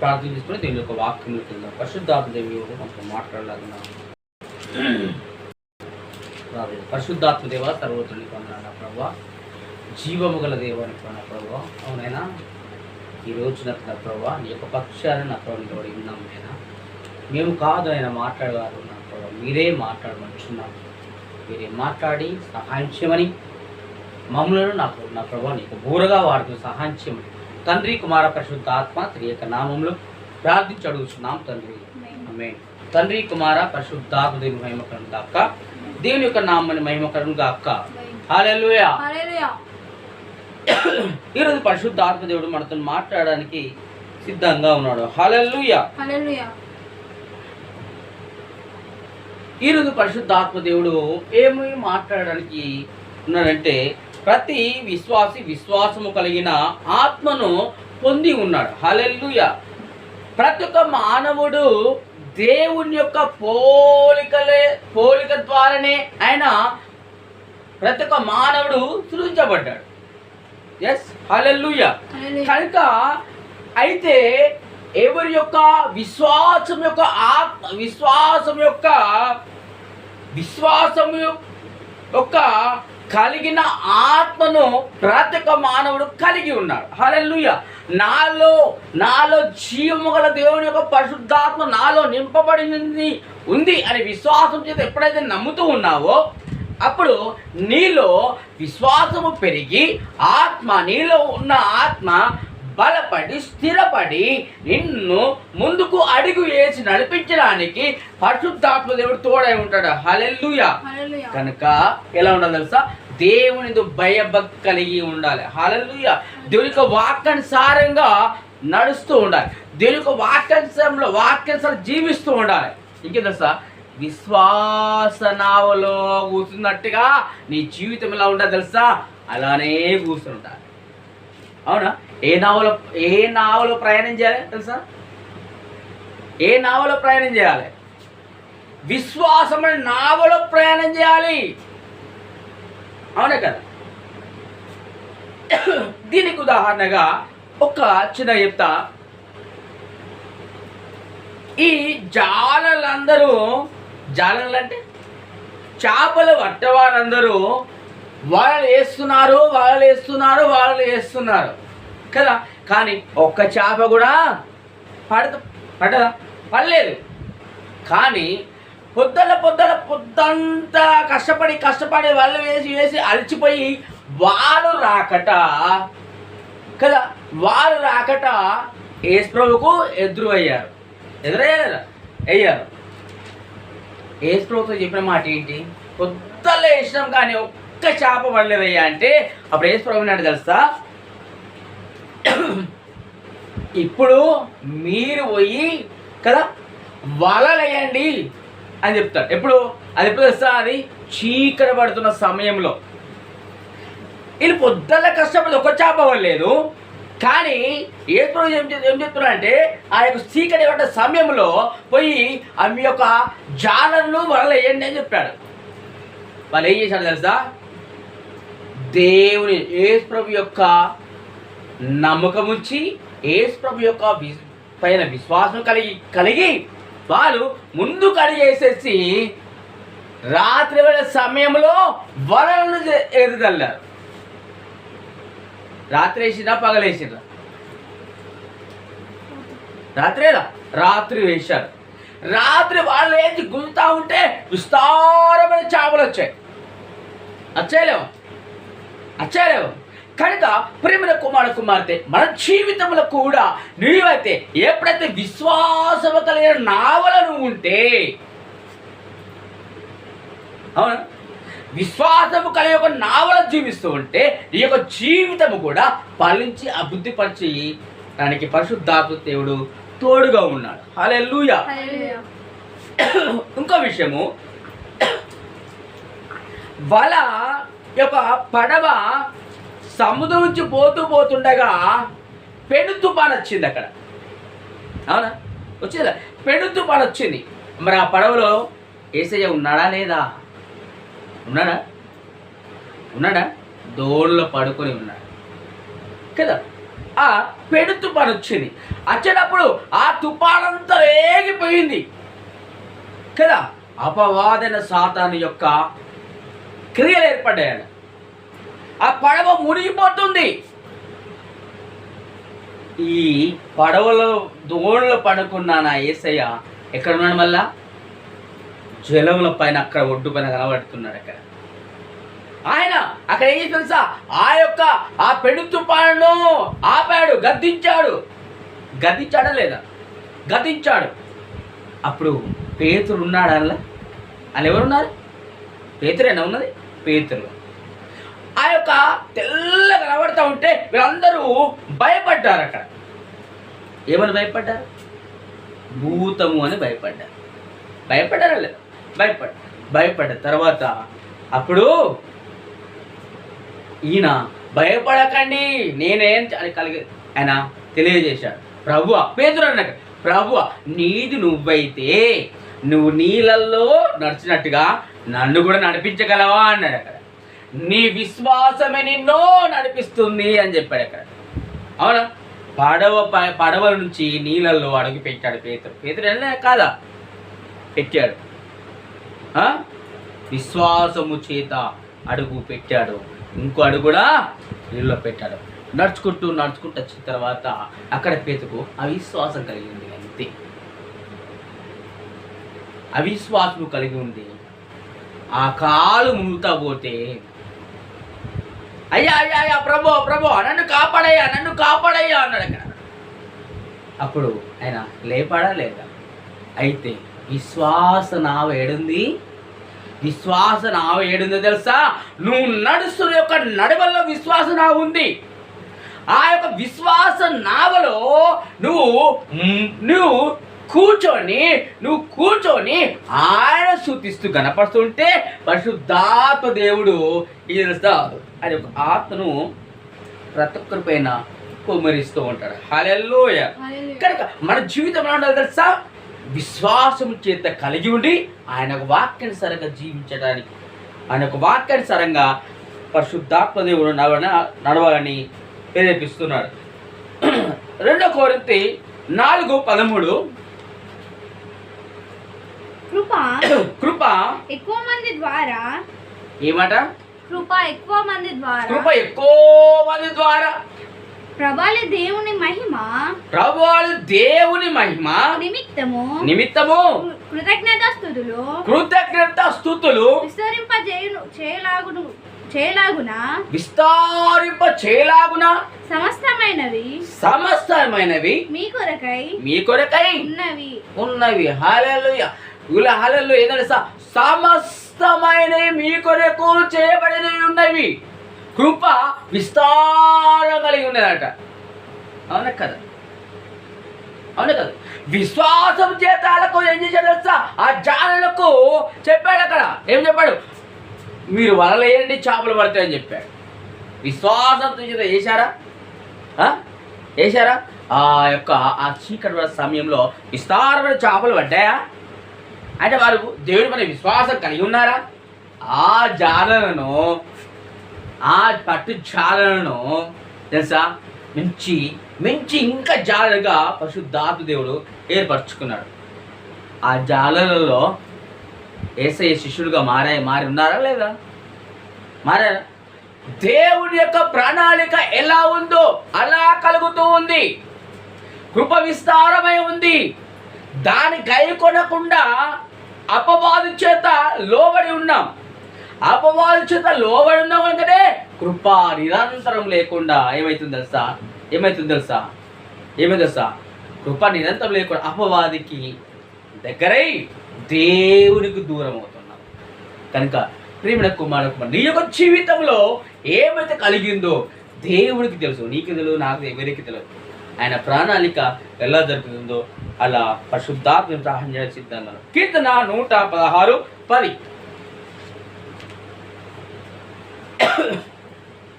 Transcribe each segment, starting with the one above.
ప్రార్థన చేసుకుని దీని యొక్క వాక్యం కింద పరిశుద్ధాత్మ దేవి కొంచెం మాట్లాడలాగిన ప్రార్థన. పరిశుద్ధాత్మ దేవ సర్వతుని ప్రభా జీవము గల దేవానికి కొన్న ప్రభా అవునైనా? ఈ రోజున నా ప్రభా నీ యొక్క పక్షాన్ని నా ప్రభు నిలబడి ఉన్నాం నేను మేము కాదు ఆయన మాట్లాడేవారు నా ప్రభా మీరే మాట్లాడమనుచున్నాం. మీరే మాట్లాడి సహాయం చేయమని మమ్మలను నాకు నా ప్రభా నీకు బూరగా వాడుతూ సహాయం చేయమని తండ్రి కుమార పరిశుద్ధ ఆత్మ త్రి యొక్క నామంలో ప్రార్థించి అడుగుతున్నాం తండ్రి తండ్రి కుమార పరిశుద్ధాత్మ దేవుని మహిమకరం గాక. దేవుని యొక్క నామని మహిమకరం గాక. హాలెలూయా. ఈరోజు పరిశుద్ధాత్మ దేవుడు మనతో మాట్లాడడానికి సిద్ధంగా ఉన్నాడు. Hallelujah hallelujah. ఈరోజు పరిశుద్ధాత్మ దేవుడు ఏమి మాట్లాడడానికి ఉన్నాడంటే ప్రతి విశ్వాసి విశ్వాసము కలిగిన ఆత్మను పొంది ఉన్నాడు. హలెల్లుయ. ప్రతి ఒక్క మానవుడు దేవుని యొక్క పోలికలే పోలిక ద్వారానే ఆయన ప్రతి ఒక్క మానవుడు సృజించబడ్డాడు. Yes hallelujah. కనుక అయితే ఎవరి యొక్క విశ్వాసం యొక్క ఆత్మ విశ్వాసం యొక్క విశ్వాసం యొక్క కలిగిన ఆత్మను ప్రతి ఒక్క మానవుడు కలిగి ఉన్నాడు. హల్లెలూయ. నాలో నాలో జీవము గల దేవుని యొక్క పరిశుద్ధాత్మ నాలో నింపబడింది ఉంది అని విశ్వాసం చేత ఎప్పుడైతే నమ్ముతూ ఉన్నావో అప్పుడు నీలో విశ్వాసము పెరిగి ఆత్మ నీలో ఉన్న ఆత్మ బలపడి స్థిరపడి నిన్ను ముందుకు అడుగు వేసి నడిపించడానికి పరిశుద్ధాత్మ దేవుడు తోడై ఉంటాడు. హలెల్లుయా. హల్లెలూయా. కనుక ఎలా ఉండాలి తెలుసా? దేవుని భయభక్తి కలిగి ఉండాలి. హలలుయ దేవుని యొక్క వాక్యానుసారంగా నడుస్తూ ఉండాలి. దేవుని యొక్క వాక్యానుసారంలో వాక్యానుసారం జీవిస్తూ ఉండాలి. ఇంకేం తెలుసా? విశ్వాస నావలో కూర్చున్నట్టుగా నీ జీవితం ఎలా ఉండాలి తెలుసా? అలానే కూర్చుని ఉండాలి అవునా? ఏ నావలో ఏ నావలో ప్రయాణం చేయాలి తెలుసా? ఏ నావలో ప్రయాణం చేయాలి? విశ్వాసమైన నావలో ప్రయాణం చేయాలి. అవునా కదా? దీనికి ఉదాహరణగా ఒక చిన్న చెప్తా. ఈ జాలలందరూ జాలలు అంటే చేపలు పట్టవారందరూ వాళ్ళు వేస్తున్నారు వాళ్ళు వేస్తున్నారు వాళ్ళు వేస్తున్నారు. కదా? కానీ ఒక్క చేప కూడా పడత పడదా? పడలేదు. కానీ పొద్దుల పొద్దుల పొద్దంతా కష్టపడి కష్టపడి వాళ్ళు వేసి వేసి అలసిపోయి వాళ్ళు రాకట. కదా? వాళ్ళు రాకట యేసు ప్రభుకు ఎదురు అయ్యారు ఎదురయ్యారు? అయ్యారు. యేసు ప్రభుతో చెప్పిన మాట ఏంటి? పొద్దుల వేసినాం కానీ ఒక్క చేప పడలేదయ్యా అంటే అప్పుడు యేసు ప్రభు నాడు తెలుసా? ఇప్పుడు మీరు పోయి కదా? వలలేయండి. అని చెప్తాడు. ఎప్పుడు? అది ఎప్పుడు తెలుసా? అది చీకట పడుతున్న సమయంలో. వీళ్ళు పొద్దున్న కష్టపడి ఒక చేప లేదు కానీ ఏ రోజు ఏం చెప్- ఏం చెప్తున్నారంటే ఆ యొక్క చీకటి పడ్డ సమయంలో పోయి ఆ మీ యొక్క జాలర్లు వరలు వేయండి అని చెప్పాడు. వాళ్ళు ఏం చేశారు తెలుసా? దేవుని ఏసుప్రభు యొక్క నమ్మకం ఉంచి ఏసుప్రభు యొక్క పైన విశ్వాసం కలిగి కలిగి వాళ్ళు ముందు అడిగేసేసి రాత్రి వేళ సమయంలో వలలను ఎదుదల్లారు రాత్రి వేసిరా పగలేసిరా రాత్రేలా రాత్రి వేశారు. రాత్రి వాళ్ళు ఏంటి గుంతా ఉంటే విస్తారమైన చేపలు వచ్చాయి. వచ్చాయలేవు వచ్చాయలేవు కనుక ప్రేమల కుమార కుమార్తె మన జీవితంలో కూడా నీవైతే ఎప్పుడైతే విశ్వాసము కలిగిన నావలను ఉంటే అవునా? విశ్వాసము కలిగి ఒక నావల జీవిస్తూ ఉంటే ఈ యొక్క జీవితము కూడా ఫలించి అభివృద్ధిపరిచి దానికి పరిశుద్ధాత్మ దేవుడు తోడుగా ఉన్నాడు. హల్లెలూయా. హల్లెలూయా. ఇంకో విషయము వల యొక్క పడవ సముద్రం నుంచి పోతూ పోతుండగా పెను తుఫాన్ వచ్చింది అక్కడ. అవునా? వచ్చిందా? పెను తుఫాన్ వచ్చింది. మరి ఆ పడవలో ఏసయ్య ఉన్నాడా లేదా? ఉన్నాడా? ఉన్నాడా? దోళ్ళలో పడుకొని ఉన్నాడు. కదా? ఆ పెను తుఫాన్ వచ్చింది. వచ్చేటప్పుడు ఆ తుఫానంతా వేగిపోయింది కదా? అపవాదన సాతాను యొక్క క్రియలు ఏర్పడ్డాయని ఆ పడవ మునిగిపోతుంది. ఈ పడవలో దోణులు పడుకున్న నా ఏసయ్య? ఎక్కడ ఉన్నాడు మళ్ళా? జలముల పైన అక్కడ ఒడ్డు పైన కనబడుతున్నాడు అక్కడ. ఆయన అక్కడ ఏం తెలుసా? ఆ యొక్క ఆ పెను ఆపాడు గద్దించాడు. గద్దించాడా లేదా? గద్దించాడు. అప్పుడు పేతురు ఉన్నాడు? అందులో వాళ్ళు ఎవరున్నారు? పేతురేనా ఉన్నది? పేతురు. ఆ యొక్క తెల్ల కనబడతా ఉంటే వీళ్ళందరూ భయపడ్డారు అక్కడ ఏమని భయపడ్డారు? భూతము అని భయపడ్డారు. భయపడ్డారా లేదా? భయపడ్డ భయపడ్డ తర్వాత అప్పుడు ఈయన భయపడకండి నేనేం అని కలిగి ఆయన తెలియజేశాడు. ప్రభువ పేదరు అన్నాడు ప్రభువ నీది నువ్వైతే నువ్వు నీళ్ళల్లో నడిచినట్టుగా నన్ను కూడా నడిపించగలవా అన్నాడు అక్కడ. నీ విశ్వాసమే నిన్నో నడిపిస్తుంది అని చెప్పాడు అక్కడ. అవునా? పడవ పడవ నుంచి నీళ్ళల్లో అడుగు పెట్టాడు పేతురు. పేతుడు వెళ్ళా కాదా? పెట్టాడు. విశ్వాసము చేత అడుగు పెట్టాడు. ఇంకో అడుగు కూడా నీళ్ళలో పెట్టాడు. నడుచుకుంటూ నడుచుకుంటూ వచ్చిన తర్వాత అక్కడ పేతుకు అవిశ్వాసం కలిగి ఉంది అంతే. అవిశ్వాసము కలిగి ఉంది. ఆ కాలు మునుగుతా పోతే అయ్యా అయ్యా అయ్యా ప్రభో ప్రభో నన్ను కాపాడయ్యా నన్ను కాపాడయ్యా అన్నాడు అక్కడ. అప్పుడు ఆయన లేపాడా లేదా? అయితే విశ్వాస నావ ఏడుంది? విశ్వాస నావ ఏడుందో తెలుసా? నువ్వు నడుస్తున్న యొక్క నడవల్లో విశ్వాస నావ ఉంది. ఆ యొక్క విశ్వాస నావలో నువ్వు నువ్వు కూర్చొని నువ్వు కూర్చొని ఆయన శుద్ధిస్తూ కనపడుతుంటే పరిశుద్ధాత్మ దేవుడు ఇది తెలుసా అది ఒక ఆత్మను ప్రతి ఒక్కరి పైన కుమ్మరిస్తూ ఉంటాడు. హలెల్లోయ. కనుక మన జీవితం ఉండాలి తెలుసా? విశ్వాసం చేత కలిగి ఉండి ఆయన ఒక వాక్యానుసారంగా జీవించడానికి ఆయన ఒక వాక్యానుసారంగా పరిశుద్ధాత్మ దేవుడు నడవ నడవాలని ప్రేరేపిస్తున్నాడు. రెండో కోరింతి నాలుగు పదమూడు. కృప కృప ఎక్కువ మంది ద్వారా ఏమాట? కృప ఎక్కువ మంది ద్వారా కృప ఎక్కువ మంది ద్వారా. ప్రభాలి దేవుని మహిమ ప్రభువాడు దేవుని మహిమ నిమిత్తము నిమిత్తము కృతజ్ఞత స్థుతులు కృతజ్ఞత స్థుతులు విస్తరింప చేయను చేయలాగును చేయలాగున విస్తారింప చేయలాగున సమస్తమైనవి సమస్తమైనవి మీ కొరకై మీ కొరకై ఉన్నవి. ఉన్నవి. హాలెలుయ ఇలా ఏదైనా ఏదంటే సమస్తమైనవి మీ కొరకు చేయబడినవి ఉన్నవి. కృప విస్తారం కలిగి ఉన్నదట. అవునా కదా? అవునా కదా? విశ్వాసం చేతాలకు ఏం చేశాడు తెలుసా? ఆ జానులకు చెప్పాడు అక్కడ. ఏం చెప్పాడు? మీరు వలలేయండి చేపలు పడతాయని చెప్పాడు. విశ్వాసంతో చేత వేశారా వేశారా ఆ యొక్క ఆ చీకటి సమయంలో విస్తారమైన చేపలు పడ్డాయా? అంటే వారు దేవుడి పైన విశ్వాసం కలిగి ఉన్నారా? ఆ జాలను ఆ పట్టు జాలను తెలుసా? మించి మించి ఇంకా జాలగా పశుద్ధాతు దేవుడు ఏర్పరచుకున్నాడు. ఆ జాలలలో ఏసయ్య శిష్యులుగా మారా మారి ఉన్నారా లేదా? మారారా? దేవుడి యొక్క ప్రణాళిక ఎలా ఉందో అలా కలుగుతూ ఉంది. కృప విస్తారమై ఉంది. దాని గైకొనకుండా అపవాదు చేత లోబడి ఉన్నాం. అపవాదు చేత లోబడి ఉన్నాం కనుకనే కృప నిరంతరం లేకుండా ఏమవుతుంది తెలుసా? ఏమైతుంది తెలుసా? ఏమైంది తెలుసా? కృప నిరంతరం లేకుండా అపవాదికి దగ్గరై దేవునికి దూరం అవుతున్నాం. కనుక ప్రేమిణ కుమార కుమార్ నీ యొక్క జీవితంలో ఏమైతే కలిగిందో దేవుడికి తెలుసు. నీకు తెలియదు నాకు ఎవరికి తెలియదు ఆయన ప్రణాళిక ఎలా జరుగుతుందో అలా పరిశుద్ధాత్మ సహాయం సిద్ధంగా కీర్తన నూట పదహారు పది.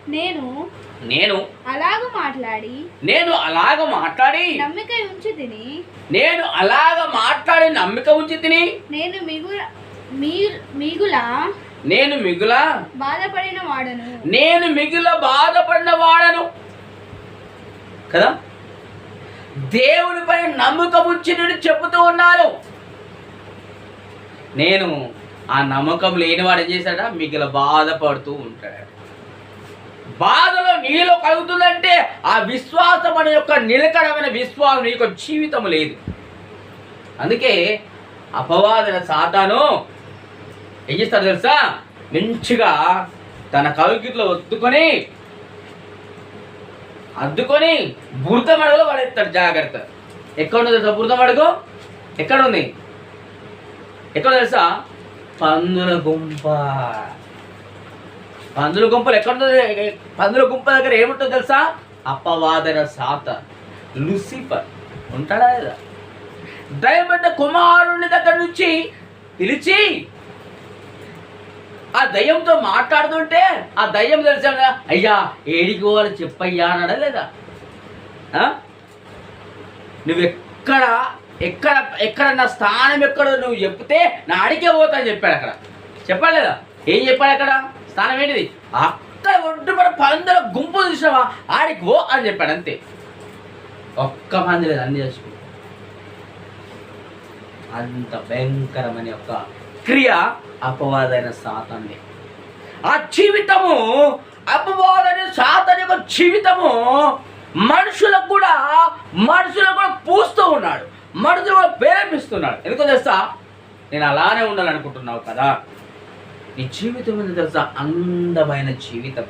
నేను నేను అలాగూ మాట్లాడి నేను అలాగ మాట్లాడి నమ్మిక ఉంచి తిని నేను అలాగ మాట్లాడి నమ్మిక ఉంచి తిని నేను మిగుల మిగుల నేను మిగుల బాధపడిన వాడను. నేను మిగుల బాధపడిన వాడను. కదా? దేవునిపై నమ్మకం ఉంచి చెబుతూ ఉన్నారు. నేను ఆ నమ్మకం లేనివాడు ఏం చేశాడా? మిగిలిన బాధపడుతూ ఉంటాడు. బాధలో నీలో కలుగుతుందంటే ఆ విశ్వాసం అనే యొక్క నిలకడమైన విశ్వాసం నీ యొక్క జీవితం లేదు. అందుకే అపవాదన సాతాను ఏం చేస్తాడు తెలుసా? మంచిగా తన కవికిట్లో ఒత్తుకొని అద్దుకొని బురద మడుగులో పడేస్తాడు జాగ్రత్త. ఎక్కడ ఉంది తెలుసా బురద మడుగు? ఎక్కడ ఉంది ఎక్కడ తెలుసా? పందుల గుంప. పందుల గుంపలు ఎక్కడ పందుల గుంప దగ్గర ఏముంటుందో తెలుసా? అపవాదన సాత. లూసిఫర్. ఉంటాడా లేదా? దయబడ్డ కుమారుని దగ్గర నుంచి పిలిచి ఆ దయ్యంతో మాట్లాడుతుంటే ఆ దయ్యం తెలుసా కదా, అయ్యా ఏడికి పోవాలి చెప్పయ్యా అనడా లేదా? ఆ? నువ్వెక్కడ ఎక్కడ ఎక్కడ నా స్థానం ఎక్కడ నువ్వు చెప్తే నా అడిగే పోతా అని చెప్పాడు అక్కడ. చెప్పాడు లేదా? ఏం చెప్పాడు అక్కడ? స్థానం ఏంటిది? అక్కడ ఒడ్డు మన పందల గుంపు చూసినావా? ఆడికి పో అని చెప్పాడు అంతే. ఒక్క మంది లేదు అన్ని చేసుకుంటా అంత భయంకరమైన ఒక క్రియ అపవాదైన సాతాన్ని ఆ జీవితము అపవాదైన సాతాన్ యొక్క జీవితము మనుషులకు కూడా మనుషులకు కూడా పూస్తూ ఉన్నాడు. మనుషులు కూడా ప్రేరేపిస్తున్నాడు ఎందుకో తెలుసా? నేను అలానే ఉండాలనుకుంటున్నావు కదా. నీ జీవితం ఏంటో తెలుసా? అందమైన జీవితం.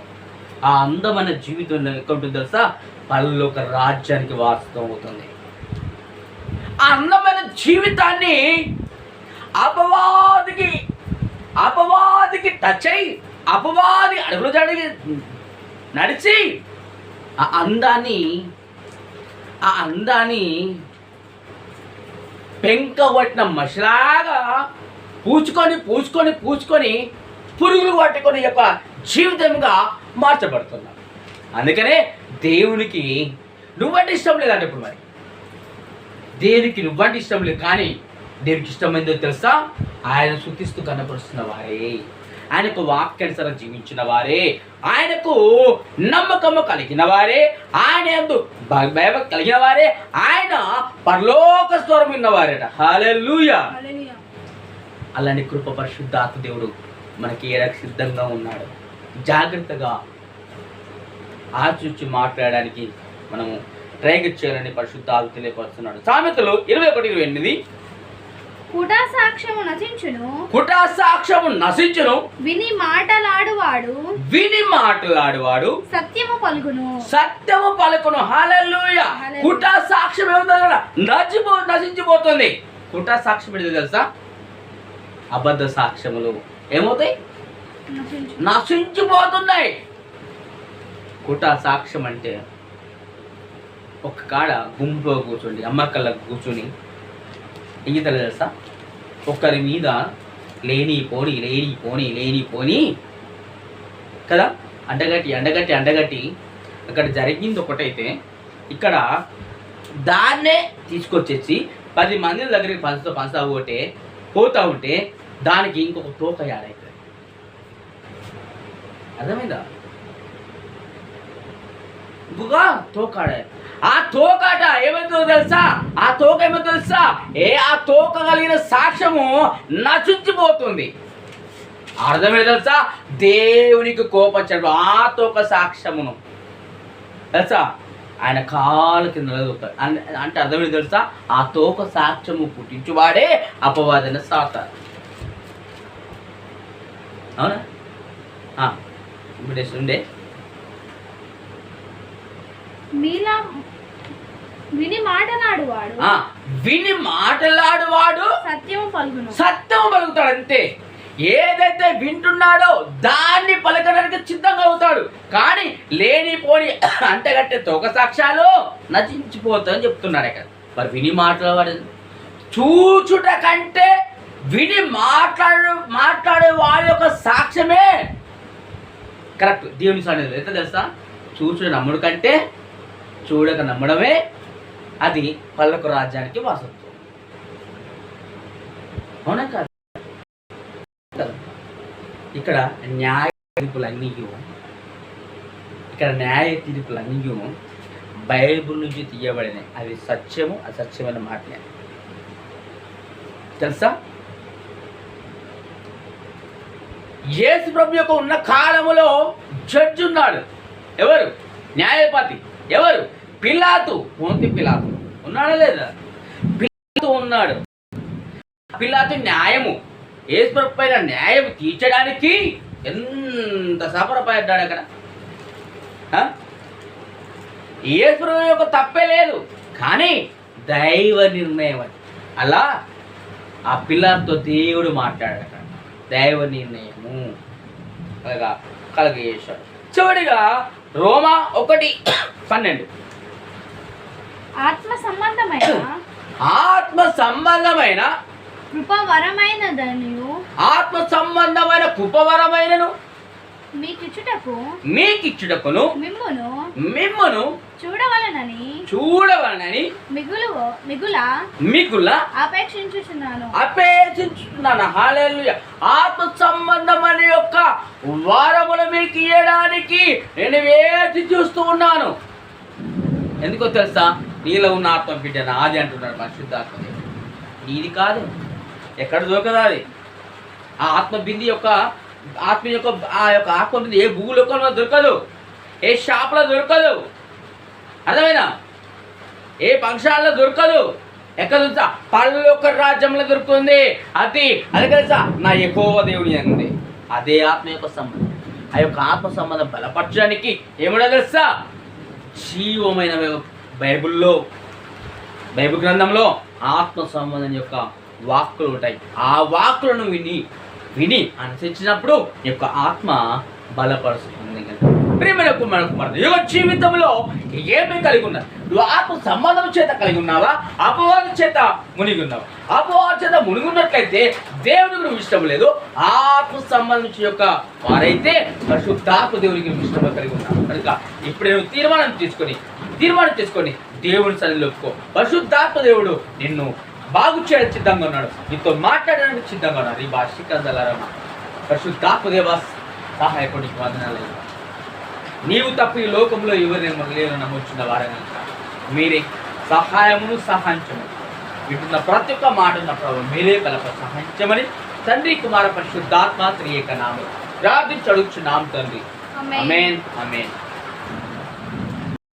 ఆ అందమైన జీవితం ఎక్కడుంటుందో తెలుసా? పల్లొక రాజ్యానికి వాస్తవం అవుతుంది. ఆ అందమైన జీవితాన్ని అపవాదికి అపవాదికి టచ్ అయ్యి అపవాది అడుగులు జరిగి నడిచి ఆ అందాన్ని ఆ అందాన్ని పెంక పట్టిన మసిలాగా పూచుకొని పూచుకొని పూచుకొని పురుగులు పట్టుకొని యొక్క జీవితంగా మార్చబడుతున్నారు. అందుకనే దేవునికి నువ్వంటే ఇష్టం లేదంటే ఇప్పుడు మరి. దేనికి నువ్వంటే ఇష్టం లేదు కానీ దేవునికి ఇష్టమైందో తెలుసా? ఆయన శుతిస్తూ కనపరుస్తున్న వారే. ఆయనకు వాక్యానుసారం జీవించిన వారే. ఆయనకు నమ్మకము కలిగిన వారే. ఆయన భయం కలిగిన వారే. ఆయన పరలోక స్వరం విన్నవారేట. హల్లెలూయా. అలాంటి కృప పరిశుద్ధాత్మ దేవుడు మనకి ఏడకు సిద్ధంగా ఉన్నాడు జాగ్రత్తగా ఆచూచి మాట్లాడడానికి మనము చేయాలని పరిశుద్ధాలు తెలియపరుస్తున్నాడు. సామెతలు ఇరవై ఒకటి ఇరవై ఎనిమిది. కుటా సాక్ష్యము నచించును కుటా సాక్ష్యము నశించును. విని మాటలాడువాడు. విని మాట్లాడువాడు. సత్యము పలుకును. సత్యము పలుకును. హాలూయ. కుటా సాక్ష్యం నచ్చిపో నశించిపోతుంది. కుటా సాక్ష్యం ఏంటి తెలుసా? అబద్ధ సాక్ష్యములు. ఏమవుతాయి? నశించు. నశించిపోతున్నాయి. కుటా సాక్ష్యం అంటే ఒక కాడ గుంపులో కూర్చోండి అమ్మకల్లా కూర్చొని ఈతలు తెలుసా? ఒకరి మీద లేని పోని లేని పోని లేని పోని కదా? అండగట్టి అండగట్టి అండగట్టి అక్కడ జరిగింది ఒకటైతే ఇక్కడ దాన్నే తీసుకొచ్చేసి పది మంది దగ్గరికి పంచుతూ పంచుతా పోతే పోతా ఉంటే దానికి ఇంకొక తోక యాడైతుంది అర్థమైందా? ఇంకొక తోకాడే ఆ తోకాట ఏమైతుందో తెలుసా? ఆ తోక ఏమో తెలుసా? ఏ ఆ తోక కలిగిన సాక్ష్యము నశించిపోతుంది. అర్థమే తెలుసా? దేవునికి కోపచ్చడు ఆ తోక సాక్ష్యమును. తెలుసా? ఆయన కాలు కింద అంటే అర్థమైంది తెలుసా? ఆ తోక సాక్ష్యము పుట్టించువాడే అపవాదన సాత అవునా? ఇప్పుడు ఉండే? మీలా విని మాటలాడువాడు. విని మాట్లాడువాడు సత్యము పలుకును. సత్యం పలుకుతాడు అంతే. ఏదైతే వింటున్నాడో దాన్ని పలకడానికి సిద్ధంగా అవుతాడు. కానీ లేనిపోని అంటగట్టే తొక సాక్ష్యాలు నచించిపోతాయని చెప్తున్నాడు ఇక్కడ. మరి విని మాట్లాడేవాడు చూచుట కంటే విని మాట్లాడు మాట్లాడే వాడి యొక్క సాక్ష్యమే కరెక్ట్. దేవుని సాధన ఎంత తెలుసా? చూచుట నమ్ముడు కంటే చూడక నమ్మడమే అది పల్లకు రాజ్యానికి వాసత్వం అవునా కాదు? ఇక్కడ న్యాయ తీర్పులన్నీ ఇక్కడ న్యాయ తీర్పులన్నీ బైబుల్ నుంచి తీయబడినాయి అవి సత్యము అసత్యమైన మాటలే. తెలుసా? యేసు ప్రభు యొక్క ఉన్న కాలములో జడ్జి ఉన్నాడు ఎవరు? న్యాయపతి. ఎవరు? పిలాతు. పోంతి పిలాతు. ఉన్నాడా లేదా? పిల్లతో ఉన్నాడు. పిల్లతో న్యాయము. యేసు పైన న్యాయం తీర్చడానికి ఎంత సఫరపడ్డాడు అక్కడ? ఆ? యొక్క తప్పే లేదు కానీ దైవ నిర్ణయం అది. అలా ఆ పిల్లలతో దేవుడు మాట్లాడాడు అక్కడ. దైవ నిర్ణయము. అలాగా కలగజేశాడు. చివరిగా రోమా ఒకటి పన్నెండు. ఆత్మ సంబంధమైన ఆత్మ సంబంధమైన కృపవరమైనదనియు? ఆత్మ సంబంధమైన కృపవరమైనను? మీకిచ్చుటకు? మీకిచ్చుటకును? మిమ్మును? మిమ్మను? చూడవలనని? చూడవలనని? మిగులు? మిగుల? మీకుల అపేక్షించుచున్నాను అపేక్షించుతున్నాను హాలేలుయ ఆత్మ సంబంధమైన యొక్క వారములు మీకు ఇవ్వడానికి నేను వేచి చూస్తూ ఉన్నాను. ఎందుకో తెలుసా? నీలో ఉన్న ఆత్మ బిడ్డ నాది అంటున్నాడు పరిశుద్ధాత్మ దేవుడు. నీది కాదు. ఎక్కడ దొరకదు అది. ఆ ఆత్మ బింది యొక్క ఆత్మ యొక్క ఆ యొక్క ఆత్మ బింది ఏ భూలోకంలో దొరకదు. ఏ షాప్లో దొరకదు. అర్థమైనా ఏ పంక్షాల్లో దొరకదు. ఎక్కడ తెలుసా? పళ్ళు యొక్క రాజ్యంలో దొరుకుతుంది. అది అది తెలుసా? నా ఎక్కువ దేవుని అంది. అదే ఆత్మ యొక్క సంబంధం. ఆ యొక్క ఆత్మ సంబంధం బలపరచడానికి ఏమిటో తెలుసా? జీవమైన బైబిల్లో బైబిల్ గ్రంథంలో ఆత్మ సంబంధం యొక్క వాక్కులు ఉంటాయి. ఆ వాక్కులను విని విని అనుసరించినప్పుడు ఈ యొక్క ఆత్మ బలపరుస్తుంది ప్రేమైన కుమారు కుమారుడు యువ జీవితంలో ఏమి కలిగి ఉన్నారు నువ్వు ఆత్మ సంబంధం చేత కలిగి ఉన్నావా? అపవాదం చేత మునిగి ఉన్నావా? అపవాద చేత మునిగి ఉన్నట్లయితే దేవునికి నువ్వు ఇష్టం లేదు. ఆత్మ సంబంధించి యొక్క వారైతే పరిశుద్ధాత్మ దేవునికి నువ్వు ఇష్టం కలిగి ఉన్నావు. కనుక ఇప్పుడు నేను తీర్మానం తీసుకొని తీర్మానం చేసుకొని దేవుని సన్నిధిలో ఒప్పుకో. పరిశుద్ధాత్మ దేవుడు నిన్ను బాగు చేయడానికి సిద్ధంగా ఉన్నాడు. నీతో మాట్లాడడానికి సిద్ధంగా ఉన్నాడు. ఈ భాషికందలరమ పరిశుద్ధాత్మ దేవ సహాయకుడికి వందనాలు. నీవు తప్ప ఈ లోకంలో ఎవరిని లేరు నమ్మొచ్చిన వారని మీరే సహాయమును సహాయించము వింటున్న ప్రతి ఒక్క మాట ఉన్న ప్రభు మీరే కలప సహాయించమని తండ్రి కుమార పరిశుద్ధాత్మ త్రియేక నామం. ప్రార్థించి అడుగుచున్నాం తండ్రి. అమేన్ అమేన్